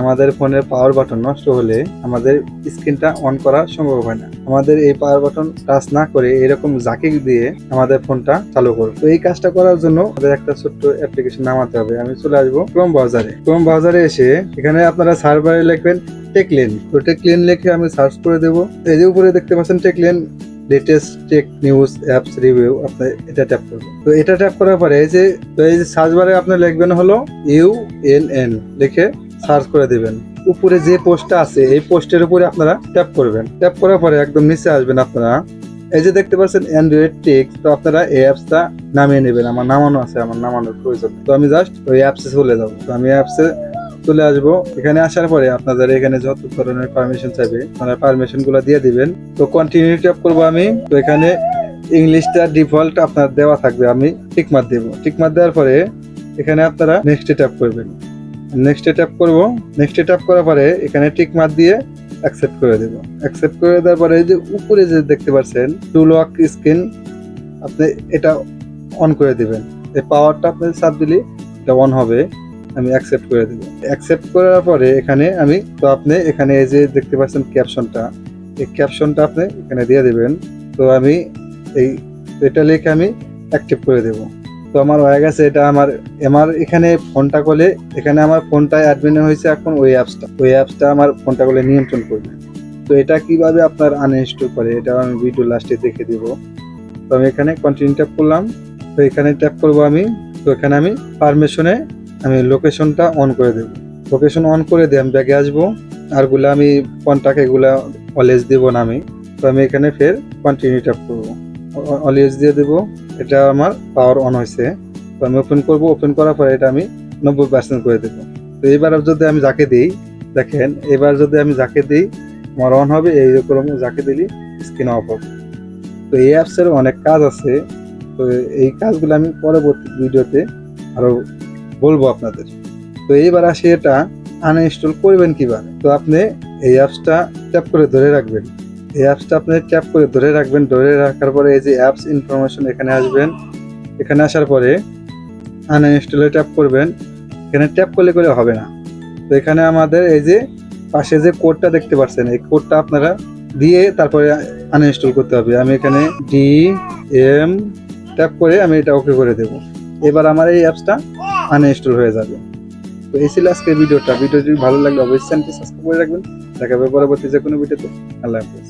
আমাদের ফোনের power button নষ্ট হলে আমাদের স্ক্রিনটা অন করা সম্ভব হয় না। আমাদের এই পাওয়ার বাটন টাচ না করে এরকম জাকি দিয়ে আমাদের ফোনটা চালু করব তো এই কাজটা করার জন্য আমাদের একটা ছোট্ট অ্যাপ্লিকেশন নামাতে হবে। আমি চলে আসব ক্রোম ব্রাউজারে ক্রোম ব্রাউজারে এসে এখানে আপনারা সার্ভারে লিখবেন টেকলেন তো টেকলেন লিখে আমি সার্চ করে দেবো। এই যে উপরে দেখতে পাচ্ছেন টেকলেন latest tech news apps review আপনি এটা ট্যাপ করবেন তো এটা ট্যাপ করার পরে এই যে এই যে সার্চ বারে আপনি লিখবেন হলো ইউ এন এন লিখে সার্চ করে দিবেন। উপরে যে পোস্টটা আছে, এই পোস্টের উপরে আপনারা ট্যাপ করবেন। ট্যাপ করার পরে একদম নিচে আসবেন আপনারা। এই যে দেখতে পাচ্ছেন অ্যান্ড্রয়েড টেক্স তো আপনারা এই অ্যাপসটা নামিয়ে নেবেন। আমার নামানো আছে, আমার নামানোর প্রয়োজন। তো আমি জাস্ট ওই অ্যাপসে চলে যাব। তো আমি অ্যাপসে চলে আসব। এখানে আসার পরে আপনাদের এখানে যত ধরনের পারমিশন চাইবে, আপনারা পারমিশনগুলো দিয়ে দিবেন। তো কন্টিনিউ ট্যাপ করব আমি। তো এখানে ইংলিশটা ডিফল্ট আপনার দেওয়া থাকবে। আমি টিক মার দেবো। টিক মার দেওয়ার পরে এখানে আপনারা নেক্সটে ট্যাপ করবেন। নেক্সটে ট্যাপ করব। নেক্সটে ট্যাপ করার পরে এখানে টিক মার দিয়ে অ্যাকসেপ্ট করে দেবো। অ্যাকসেপ্ট করে দেওয়ার পরে যে উপরে যে দেখতে পাচ্ছেন টু লক স্ক্রিন আপনি এটা অন করে দেবেন। এই পাওয়ারটা আপনি চাপ দিলে এটা অন হবে। আমি অ্যাকসেপ্ট করে দেবো। অ্যাকসেপ্ট করার পরে এখানে আমি, তো আপনি এখানে এই যে দেখতে পাচ্ছেন ক্যাপশনটা এই ক্যাপশনটা আপনি এখানে দিয়ে দেবেন। তো আমি এই, এটা লিখে আমি অ্যাক্টিভ করে দেব। তো আমার হয়ে গেছে, এটা আমার আমার এখানে ফোনটা কলে এখানে আমার ফোনটা অ্যাডমিন হয়েছে এখন ওই অ্যাপসটা ওই অ্যাপসটা আমার ফোনটা করলে নিয়ন্ত্রণ করবে। তো এটা কীভাবে আপনার আনইনস্টল করে, এটা আমি ভিডিও লাস্টে দেখে দিব। তো আমি এখানে কন্টিনিউ ট্যাপ করলাম। তো এখানে ট্যাপ করব আমি। তো এখানে আমি পারমিশনে আমি লোকেশনটা অন করে দেব। লোকেশন অন করে দিয়ে আমি ব্যাগে আসব। আরগুলো আমি কন্টাক্ট এগুলা অলএজ দেবো না আমি। তো আমি এখানে ফের কন্টিনিউ ট্যাপ করব। অলএজ দিয়ে দেবো। এটা আমার পাওয়ার অন হয়েছে। তো আমি ওপেন করব ওপেন করার পরে এটা আমি নব্বই পার্সেন্ট করে দেবো। তো এবার যদি আমি যাকে দিই, দেখেন, এবার যদি আমি যাকে দিই, আমার অন হবে এইরকম যাকে দিলি স্ক্রিন অফ হবে। তো এই অ্যাপসের অনেক কাজ আছে। তো এই কাজগুলো আমি পরবর্তী ভিডিওতে আরও বলব আপনাদের। তো এইবার আসি এটা আনইনস্টল করবেন কীভাবে? তো আপনি এই অ্যাপসটা ট্যাপ করে ধরে রাখবেন। এই অ্যাপসটা আপনি ট্যাপ করে ধরে রাখবেন, ধরে রাখার পরে এই যে অ্যাপস ইনফরমেশন এখানে আসবেন। এখানে আসার পরে আনইনস্টলে ট্যাপ করবেন। এখানে ট্যাপ করলে করে হবে না। তো এখানে আমাদের এই যে পাশে যে কোডটা দেখতে পাচ্ছেন, এই কোডটা আপনারা দিয়ে তারপরে আনইনস্টল করতে হবে। আমি এখানে ডি এম ট্যাপ করে আমি এটা ওকে করে দেব। এবার আমার এই অ্যাপসটা আনইনস্টল হয়ে যাবে। তো এই ছিল আজকের ভিডিওটা। ভিডিও যদি ভালো লাগলে অবশ্যই চ্যানেলটি সাবস্ক্রাইব করে রাখবেন। দেখা হবে পরবর্তী যে কোনো ভিডিওতে। আল্লাহ হাফেজ।